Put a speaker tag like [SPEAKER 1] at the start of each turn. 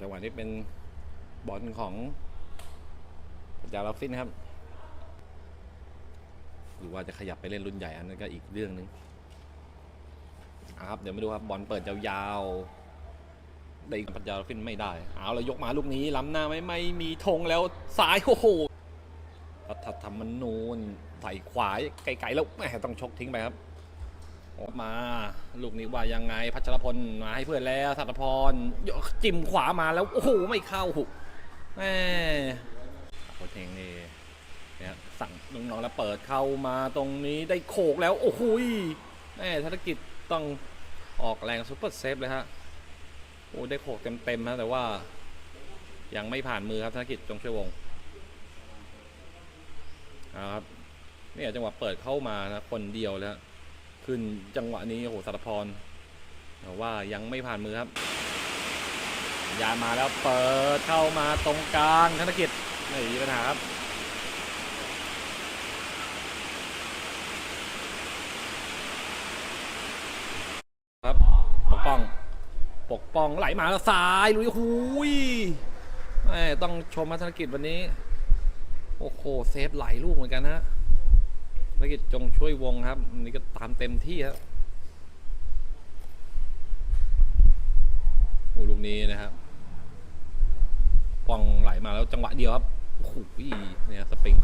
[SPEAKER 1] จังหวะนี้เป็นบอลของจาราฟินครับ หรือว่าจะขยับไปเล่นรุ่นใหญ่อันนั้นก็อีกเรื่องหนึ่งอะครับ เดี๋ยวมาดูครับบอลเปิดยาวๆได้ปัญญาฟินไม่ได้ เอาแล้วยกมาลูกนี้ล้ำหน้าไม่ไม่มีธงแล้วซ้ายโอ้โหรัฐธรรมนูญใส่ขวาไกลๆแล้วแหมต้องชกทิ้งไปครับ มาลูกนี้ว่ายังไงพัชรพลมาให้เพื่อนแล้วสัตพรจิ้มขวามาแล้วโอ้โหไม่เข้าแม่โคชเองนี่เนี่ยสั่งน้องๆแล้วเปิดเข้ามาตรงนี้ได้โขกแล้วโอ้โหยแม่ธนกิจต้องออกแรงซุปเปอร์เซฟเลยฮะโอ้ได้โขกเต็มๆนะแต่ว่า ยังไม่ผ่านมือครับธนกิจจงช่วยวงครับเนี่ยจังหวะเปิดเข้ามานะคนเดียวแล้ว ขึ้นจังหวะนี้โอ้โหสัตพรแต่ว่ายังไม่ผ่านมือครับ ยามาแล้วเปิดเข้ามาตรงกลางธนกิจไม่มีปัญหาครับครับปกป้อง ปกป้องไหลมาแล้วซ้ายลุยหูยแม่ต้องชมมาธนกิจวันนี้ โอ้โหเซฟไหลลูกเหมือนกันนะ ภารกิจจงช่วยวงครับอันนี่ก็ตามเต็มที่ครับโอ้ลูกนี้นะครับปองไหลมาแล้วจังหวะเดียวครับโอ้โหเนี่ยสปริง